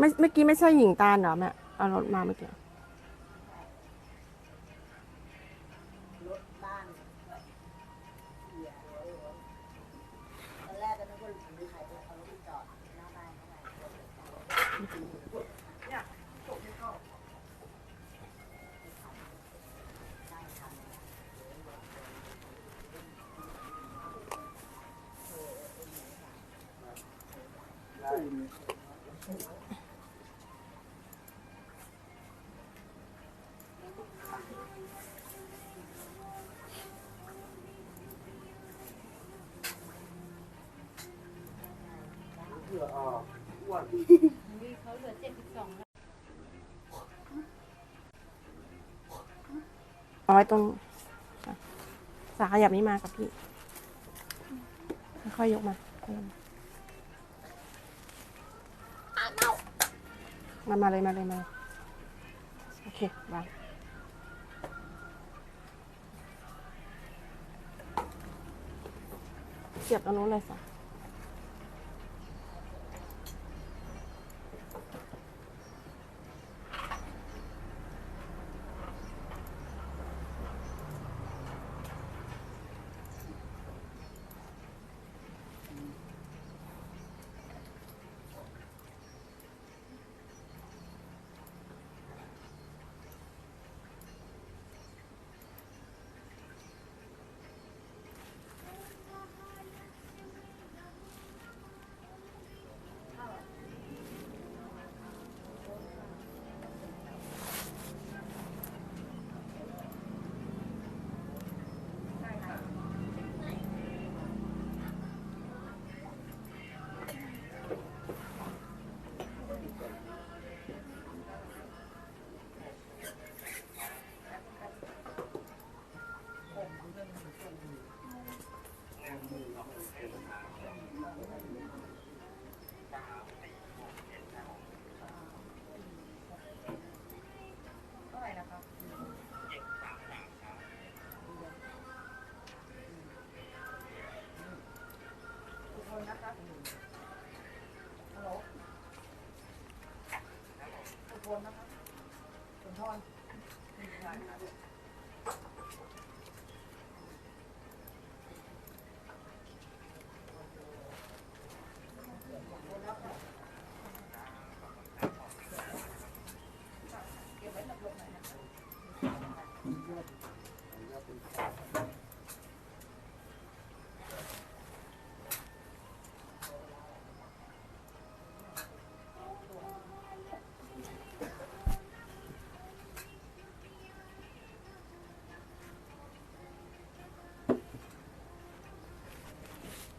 ไม่เมื่อกี้ไม่ใช่หญิงตาลเหรอแม่เอารถมาเมื่อกี้ อ้วนเขาเหลือเจ็ดสิบสองเอาไว้ตรงสาขยับนี้มากับพี่ ค่อยยกมามามาเลยมาเลยมาโอเควางเสียบตรงนู้นเลยส นนะคะคุณทอ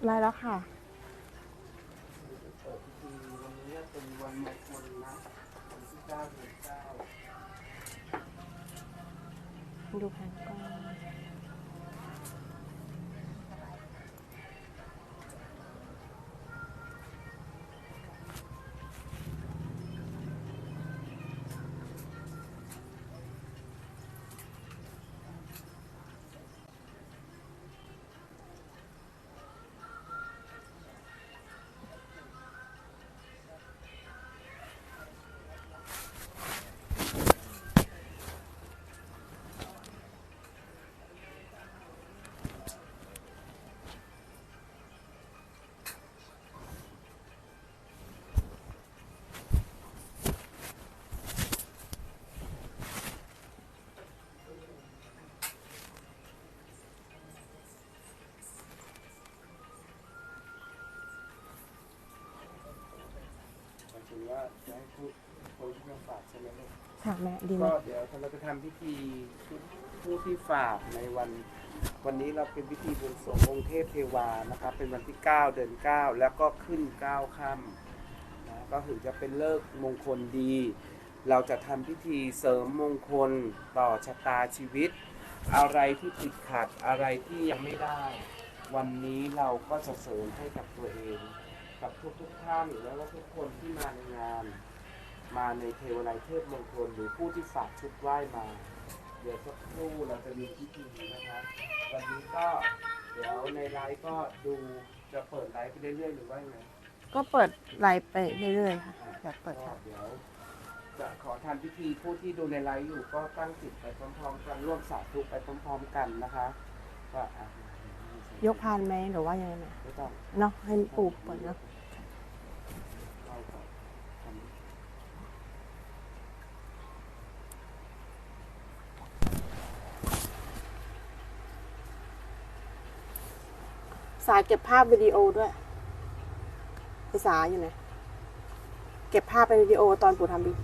ไล่แล้วค่ะดูแผนก่อน ถึงว่าจะให้พูดคนที่มาฝากใช่ไหมลูกค่ะแม่ดีไหมก็เดี๋ยวเราจะทำพิธีผู้ที่ฝากในวัน วันนี้เราเป็นพิธีบวงสรวงองค์เทพเทวานะครับ เป็นวันที่ 9 เดือน 9 แล้วก็ขึ้น 9ค่ำนะก็ถือจะเป็นเลิกษ์มงคลดี เราจะทำพิธีเสริมมงคลต่อชะตาชีวิต อะไรที่ติดขัดอะไรที่ยังไม่ได้ วันนี้เราก็จะเสริมให้กับตัวเอง กับทุกทุกๆท่านแล้วก็ทุกคนที่มาในงาน มาในเทวไลยเทพมงคลหรือผู้ที่ฝากชุดไหว้มา เดี๋ยวสักครู่เราจะมีพิธีนะครับวันนี้ก็เดี๋ยวในไลฟ์ก็ดูจะเปิดไลฟ์ไปเรื่อยๆหรือว่าไงไก็เปิดไลฟ์ไปเรื่อยๆค่ะอยากเปิดก็ค่ะเดี๋ยวจะขอทำพิธีผู้ที่ดูในไลฟ์อยู่ก็ตั้งจิตไปพร้อมๆกันร่วมสาธุไปพร้อมๆกันนะคะว่าอะยกพานไหมหรือว่ายังไงไหมไม่ต้อง เนาะให้ปู่เปิดเนาะ เราก่อนทำ สายเก็บภาพวิดีโอด้วยภาษาอยู่ไหนเก็บภาพเป็นวิดีโอตอนปู่ทำพิธี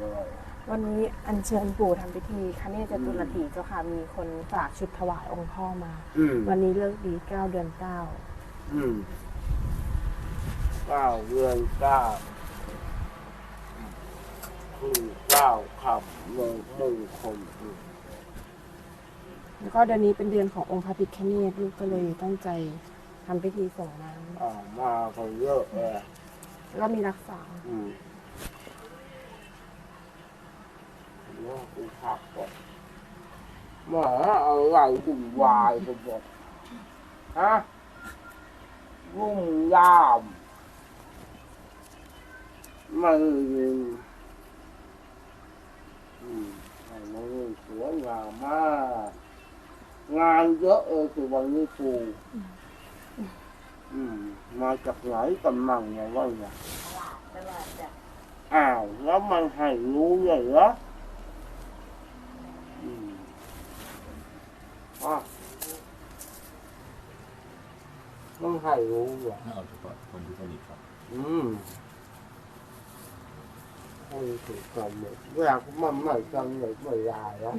นี่ทำอะไรวันนี้อัญเชิญปู่ทำพิธีคเนจตุรถีเจ้าค่ะ มีคนฝากชุดถวายองค์พ่อมา อืมวันนี้เลิกดีเก้าเดือนเก้าอืมเก้าเดือนเก้าคือเก้าคำเมืองมงคลอืมแล้วก็เดือนนี้เป็นเดือนขององค์พระพิฆเนศลูกก็เลยตั้งใจทำพิธีส่งน้อ่ามาเขาเยอะเลยำแล้วก็มีรักษา อืม ว่ากูพักก่อนหมาอะไรวุ่นวายไปหมดฮะวุ่นยามไม่อืมอันนี้สวยงามมาก งานเยอะเออคือวันนี้ปูอืมมาจากไหนกันมั่งเนี่ยว่าเนี่ยตลาดตลาดจ้ะอ้าวแล้วมันให้รู้เลยเหรออื อะมันให้รู้เหรอเอาเฉพาะคนที่สนิทครับอืมให้ถึงกันเลยเวลามันไม่กันเลยไม่ได้แล้ว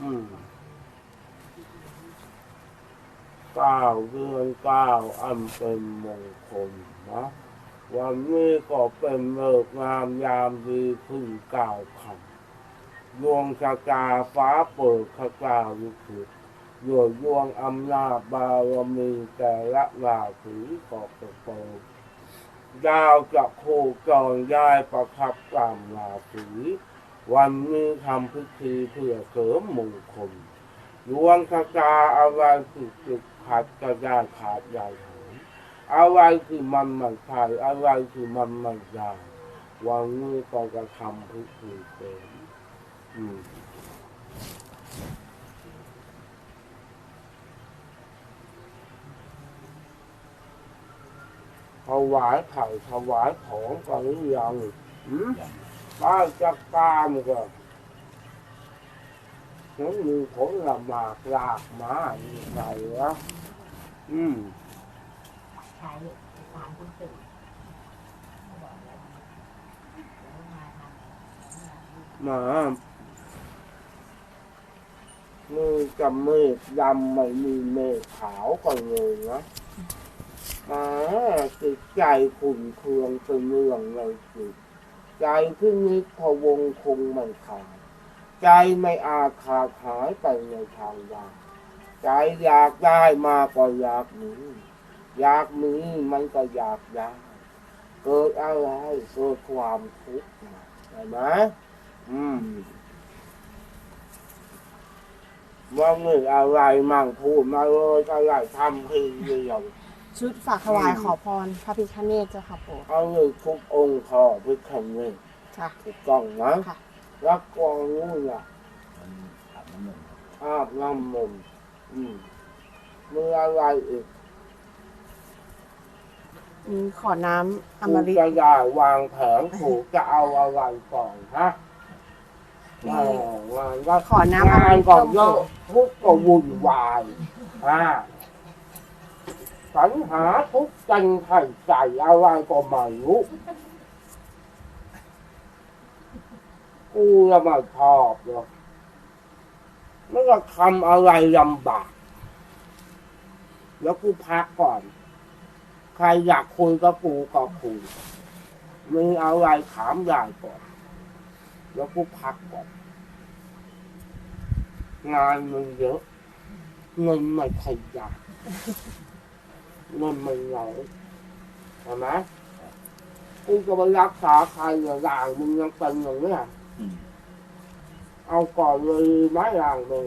อืมเก้าเดือนเก้าอันเป็นมงคลนะวันนี้ก็เป็นเลิกษ์งามยามดีพึ่งเก้าคำ ดวงชะตาฟ้าเปิดข้าเจ้าวิสุทธิ์โยดดวงอำนาจบารมีแต่ละราศีก็จะเปิดดาวจะโคจรย้ายประทับตามราศีวันนี้ทำพิธีเพื่อเสริมมงคลดวงชะตาอะไรติดติดขัดก็ได้ขาดใหญ่หายอะไรคือมันไม่ใช่อะไรคือมันม่ได้วันนี้ก็จะทำพิธีเสริม ถวายไข่ถวายของกันหรือยังอืมอย่างบ้านจักรามก็ฉันมีผลละหมากลากไมามีไงวะอืมใช้สามคุณสี่เขาบอกแล้วแล้วมาทำห มือกับเมฆดำไม่มีเมฆขาวกันเลยนะหมาจิตใจขุ่นเคืองเป็นเรื่องในจิตใจที่นิพวงคงไม่ขาดใจไม่อาจขาดหายไปในทางใดใจอยากได้มาก็อยากมีอยากมีมันก็อยากได้เกิดอะไรเกิดความทุกข์มาเห็นไหมอืม ว่ามีอะไรมั่งพูดมาเลยก็ได้ทำทีเดียว ชุดฝากถวายขอพรพระพิฆเนศเจ้าค่ะปู่เอาเลยทุกองค์ขอพิคันนี่ค่ะ ถูกต้องนะค่ะ แล้วกองนู้นล่ะมันอาบน้ำมนต์อาบน้ำมนต์อืมมีอะไรอีกมีขอน้ำอมกูฤตจะได้วางแผนกูจะเอาอะไรก่อนฮะ มีแม่งานก็ขอน้ำอมงานฤตก็ต้มเยอะทุกข์ก็วุ่นวายอ่าสรรหาทุกข์จันไข่ใส่อะไรก็ไม่รู้กูจะไม่ชอบหรอกไม่ก็ทำอะไรลำบาก แล้วกูพักก่อน ใครอยากคุยกับกูก็คุยมีอะไรถามยายก่อน แล้วกูพักก่อน งานมันเยอะเงินไม่ขยันเงินมันเหลาใช่ไหมกูก็ไปรักษาใครอย่างมึงยังเป็นอย่างเนี้ยอืมเอาก่อนเลยไหมอย่างหนึ่ง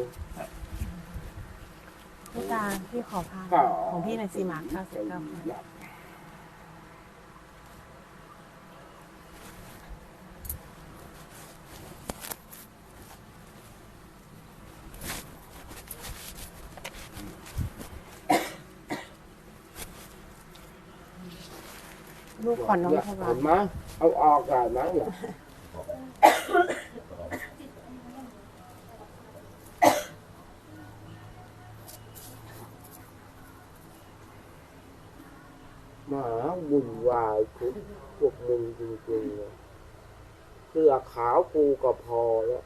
พี่ตาพี่ขอพานก็ของพี่ในอยสีมาเก้าสิบเก้า ลูกขอน้องถวาเห็ยนไหมเอาออกได้ไหมเนี่ยหมาวุ่นวายคุณพวกมึงจริงๆเลยเสื้อขาวกูก็พอแล้ว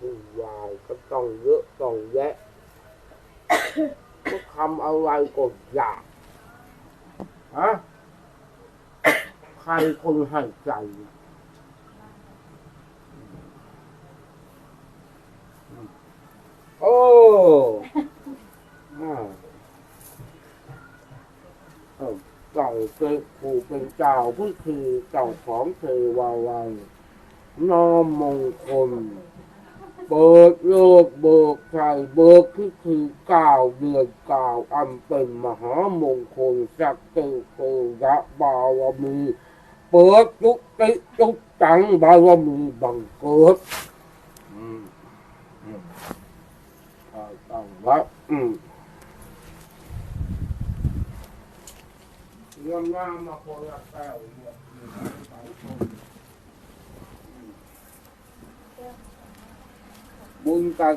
วุ่นวายก็ต้องเยอะต้องแยะ ก็ทำอะไรก็ยากฮะใครคนให้ใจโอ้อ่าเจ้าเป็นผู้เป็นเจ้าผู้คือเจ้าของเทวาวังนอมมงคลเบิกโลกเบิกใจเบิกที่คือเก้าเดือนเก้าอันเป็นมหามงคลสักเตโกยะบารมีเปิดจุติจุจังบารมีบังเกิดอืมอืมเอาตั้งไว้อืม เรื่องงามมาคนละแก้วเนี่ยไปคนบุญกระ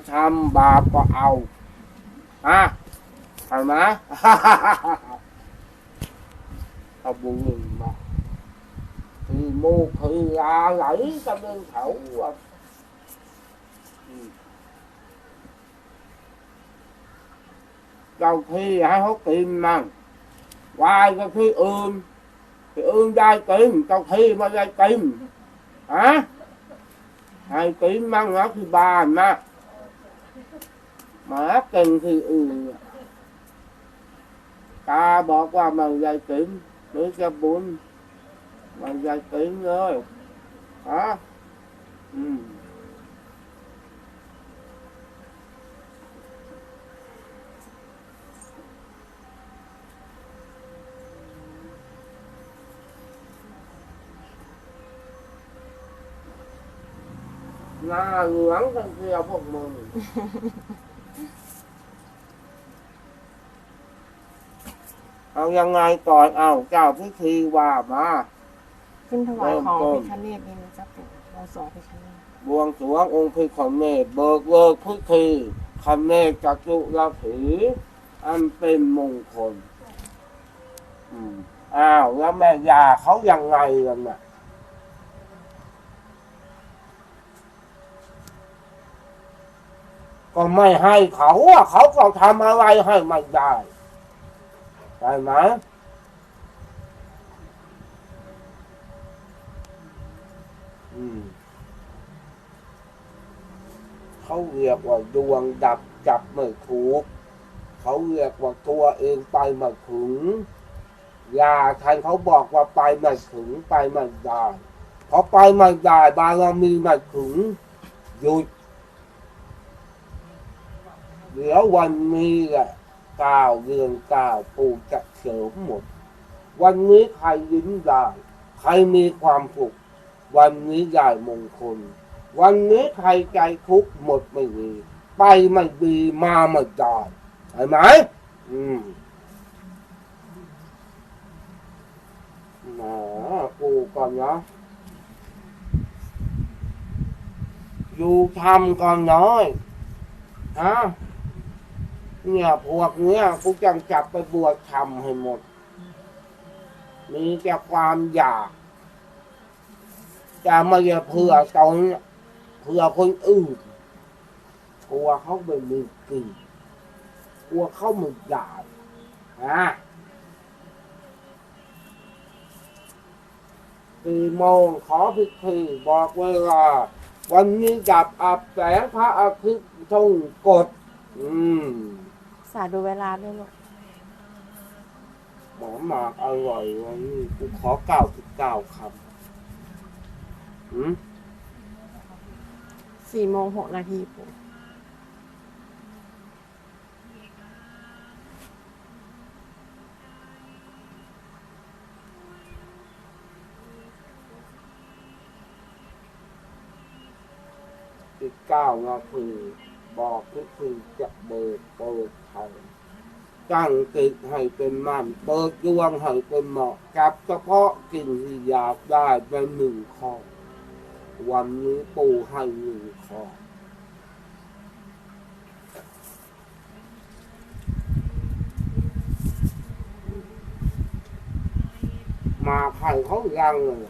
ท một thì lạ gãy trong đơn khẩu ừ. đầu khi hai hốt tìm mà hoài cái khi ương, thì ương đai tìm đầu khi mà đai tìm, hả? Hai tìm mang nó thì bà mà. Mà ác cần thì ừ. Ta bỏ qua mà đai tìm mới cho bốn. มันจะตึงเลยฮะอืมหน้าเหลืองทั้ ขึ้นถวายของเริ่มต้นพิฆเนศนี่นะเจ้าปู่เราสองพิฆเนศบวงสรวงองค์พิคเนตเบิกเลิกพุทธีคเนตจัตุรถีอันเป็นมงคล อืมอ้าวแล้วแม่ยาเขายังไงกันน่ะก็ไม่ให้เขาอะเขาก็ทำอะไรให้ไม่ได้ใช่ไหม เขาเรียกว่าดวงดับจับไม่ถูก เขาเรียกว่าตัวเองไปไม่ถึงยาท่านเขาบอกว่าไปไม่ถึงไปไม่ได้พอไปไม่ได้บารมีไม่ถึงหยุดเดี๋ยววันนี้แหละก้าเดือนก้าปู่จะเสริมหมด วันนี้ใครยิ้มได้ ใครมีความสุข วันนี้ได้มงคล วันนี้ใครใจทุกข์หมดไม่มีไปไม่ดีมาไม่ได้เห็นไหมอืมหมอปูก่อนเนาะอยู่ทำก่อนน้อยฮะเนี่ยพวกเนี้ยกูจังจับไปบวชทำให้หมด มีแต่ความอยาก จะไม่ได้เพื่อตนเพื่อคนอื่นกลัวเขาไม่มีกินกลัวเขาไม่ได้นะสี่โมงขอพิธีบอกเวลาวันนี้ดับอับแสงพระอาทิตย์ทงกด อืม สาดูเวลาด้วยลูกหมอหมากอร่อยวันนี้กูขอเก้าสิบเก้าคำ อืมสี่โมงหกนาทีปู่สิบเก้านาทีบอกทุกทีจะเบิกเปิดไทยตั้งติดให้เป็นมันเปิดดวงให้เป็นเหมาะกับเฉพาะสิ่งที่อยากได้เป็นหนึ่งข้อ วันนี้ปูให้หนึ่งข้อมาใครเขายังเลย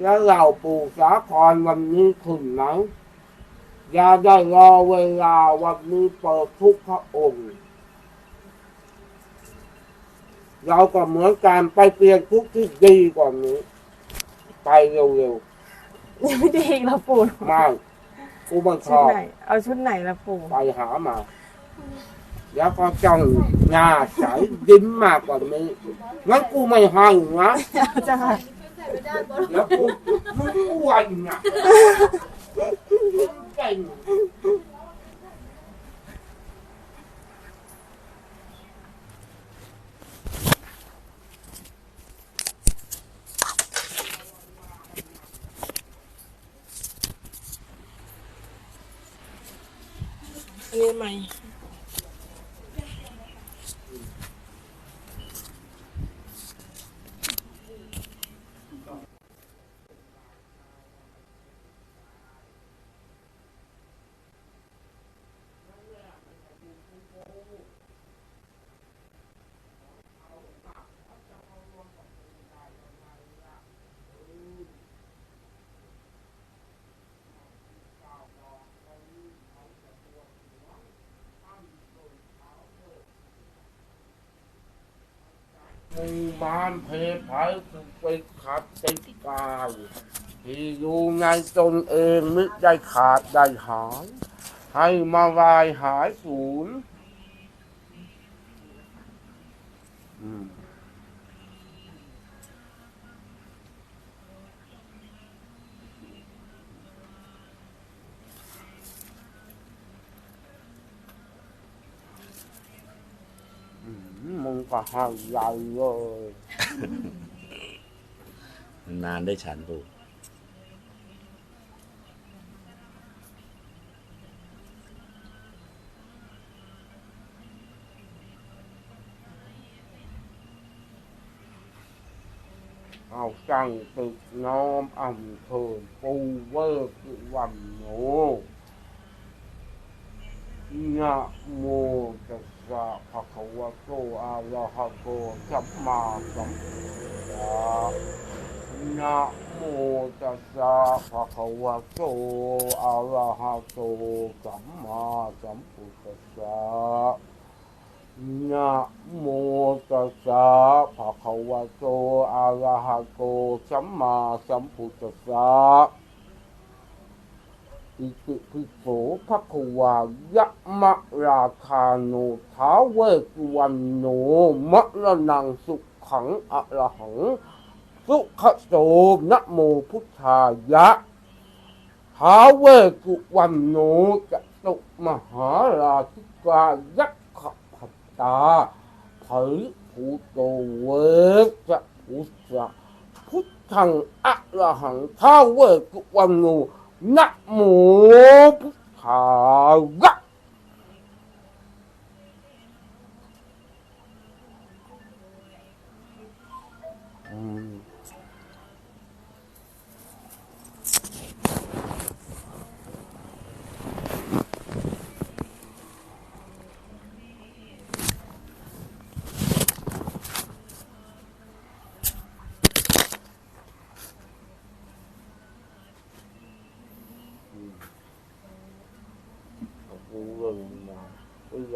แล้วเราปู่สาครวันนี้ขึ้นไหนอย่าได้รอเวลาวันนี้เปิดทุกพระองค์ เราก็เหมือนการไปเปลี่ยนทุกที่ดีกว่านี้ ไปเร็วยังไม่ได้อีกแล้วปู่ๆไม่กูไม่ชชุดอบไหน เอาชุดไหนละปู่ไปหามา แล้วก็จ้องหน้าใสยิ้มมากกว่านี้งั้นกูไม่ให้นะจะค่ะแล้วกูมึงอ้วนอะเก่ง อันนี้ไหม มึงมาลเพไผสุไปขัดเป็นกายที่อยู่ในตนเองนึกได้ขาดได้หาย ให้มาวายหายศูนย์อืมอืมมึง ก็ให้ใหญ่เลยนานได้ฉันปู่เอาจังตึกน้อมอำเภอปูเวอร์สุวันโนนะโมตัส สะภะคะวะโตอะระหะโตสัมมาสัมพุทธัสสะนะโมตัสสะภะคะวะโตอะระหะโตสัมมาสัมพุทธัสสะนะโมตัสสะภะคะวะโตอะระหะโตสัมมาสัมพุทธัสสะ อิติปิโสภควายะมะราคาโนท้าเวสสุวรรณโนมะระนังสุขังอะระหัง สุขโสนะโมพุทธายะท้าเวสสุวรรณโนจะตุมหาราชิกายักขพัตตาเผยภูโตเวจะพุทธะพุทธังอะระหังท้าเวสสุวรรณโน นะโมพุทธายะอืม กูเลยมา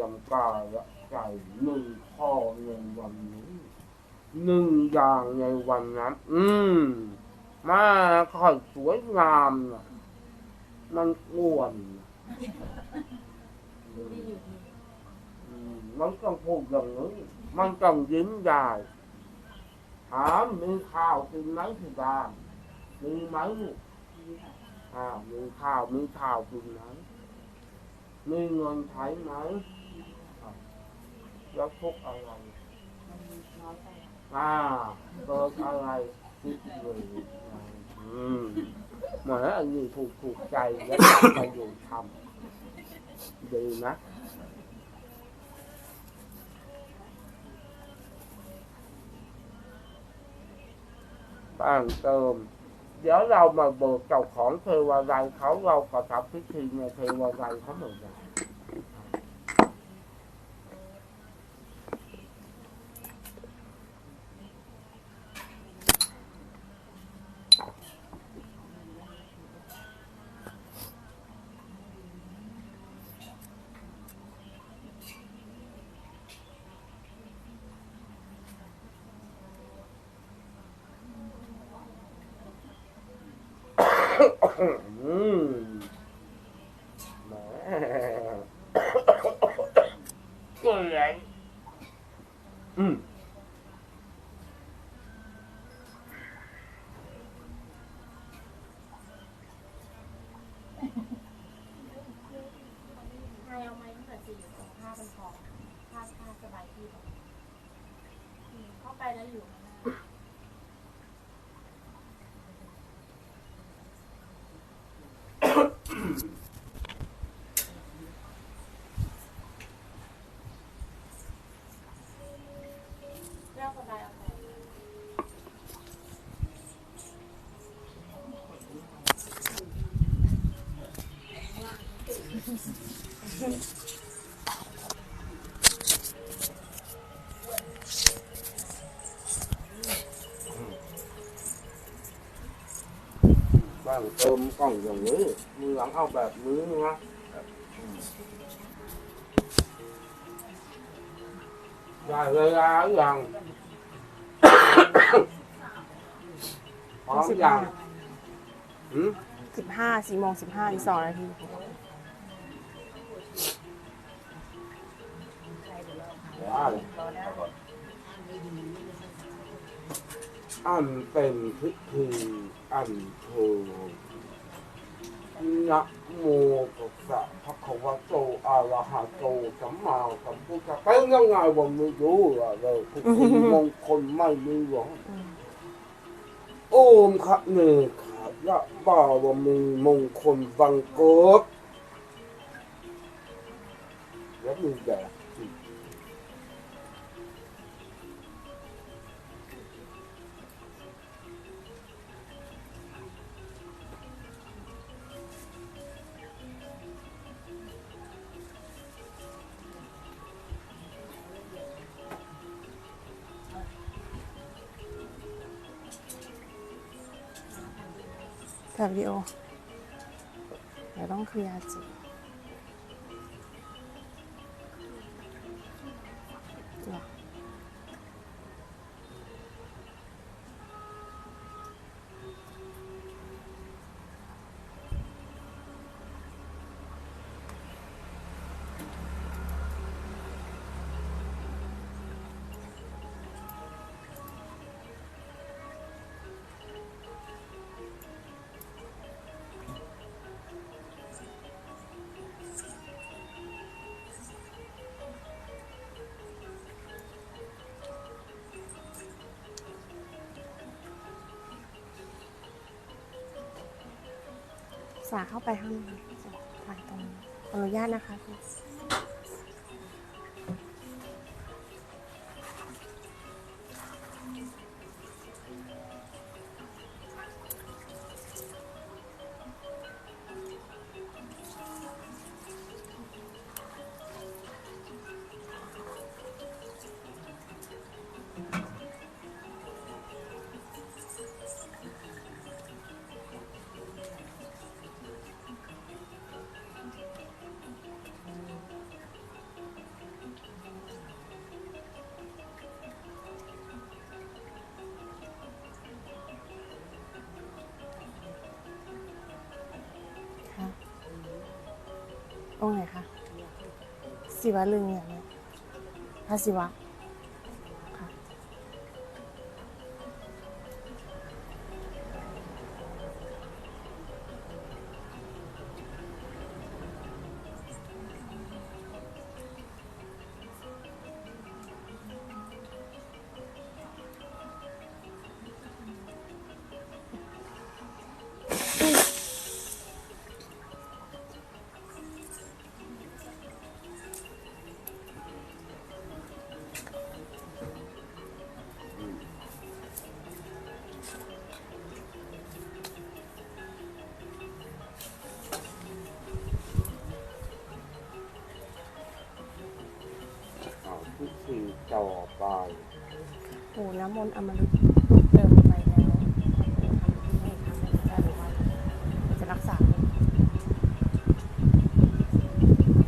เตรียมกายและใจหนึ่งข้อในวันนี้หนึ่งอย่างในวันนั้น อืมมาค่อยสวยงามนะมันอ้วนนะมันต้องพูดอย่างนี้มันต้องยิ้มใหญ่ถามมีข้าวกินไหมที่บ้านมีไหมอ่ามีข้าวมีข้าวกินไหมมีเงินใช้ไหม แล้วพกอะไรอ่าเปิดอะไรคิดเลยอืมแหมอันนี้ถูกถูกใจแล้วอยากจะอยู่ทำดีนะบ้างเติมเดี๋ยวเรามาเบิกเจ้าของเทวาลัยเขาเราก็ทำพิธีในเทวาลัยเขาเหมือนกัน อืมแหมเปื่อยอืม นายเอาไม้ตั้งแต่สี่สองผ้าเป็นทองผ้าผ้าสบายที่แบบอืมเข้าไปแล้วอยู่ข้างหน้า เรื่องส บายเอาไปบ้างเติมกล้องอย่างนี้มือหลังเอาแบบนี้นะ ได้เวลาหรือยังพร้อมสิบยัห้างหืมสิบห้าสี่โมงสิบห้าอีกสองนาทีได้อันเป็นพิธีอันเชิญ นะโมตัสสะภะคะวะโตอะระหะโตสัมมาสัมพุทธะเป็นยังไงวะไม่รู้อะเลยคุณมงคลไม่มีหรอกโอมคะเนขะยะบ่าวมีมงคลบังเกิดแล้วมีแบบ อีกถ่ายวิาเข้าไปข้างในถ่ายตรงอนุญาตนะคะค่ะ องค์ไหนคะศิวะลึงอย่างเนี้ยพระศิวะ พิธีต่อไปปู่น้ำมนต์อมฤตลูกเติมไปแล้วทำพิธีให้ทำเป็นได้หรือว่าจะรักษาเอง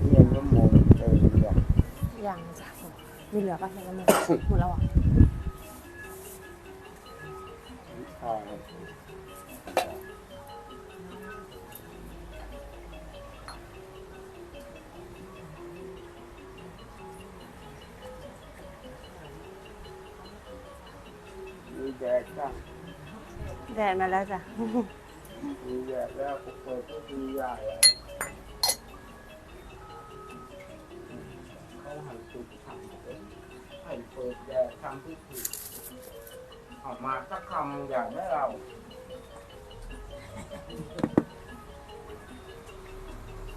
เงินน้ำมนต์เติมอย่างอย่างจ้ะมีเหลือป่ะเห็นน้ำมนต์หมดแล้วเหรอะ มาแล้วจ้ะมีแดดแล้วก็เปิดก็ดีใหญ่แล้วเขาหันจุดทำเลยให้เปิดแดดทำพิธีออกมาสักคำอย่างไม่เรา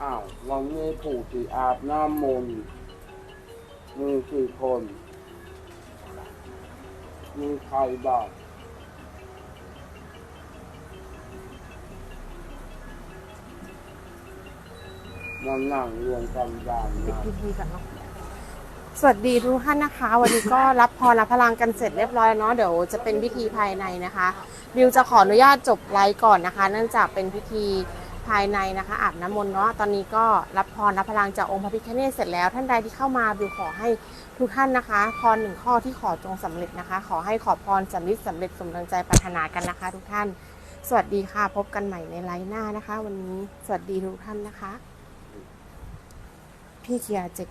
อ้าววันนี้ผู้ที่อาบน้ำมนต์มีกี่คน มีใครบ้าง มานั่งเรียนกันบ้างนะพิธีกันเนาะสวัสดีทุกท่านนะคะ วันนี้ก็รับพรรับพลังกันเสร็จเรียบร้อยเนาะเดี๋ยวจะเป็นพิธีภายในนะคะบิวจะขออนุญาตจบไลฟ์ก่อนนะคะ เนื่องจากเป็นพิธีภายในนะคะอาบน้ำมนต์เนาะตอนนี้ก็รับพรรับพลังจากองค์พระพิฆเนศเสร็จแล้ว ท่านใดที่เข้ามาบิวขอให้ทุกท่านนะคะพรหนึ่งข้อที่ขอจงสำเร็จนะคะ ขอให้ขอพรสำเร็จสำเร็จสมดังใจปรารถนากันนะคะ ทุกท่าน สวัสดีค่ะพบกันใหม่ในไลฟ์หน้านะคะ วันนี้สวัสดีทุกท่านนะคะ พี่เคียร์เจ็ด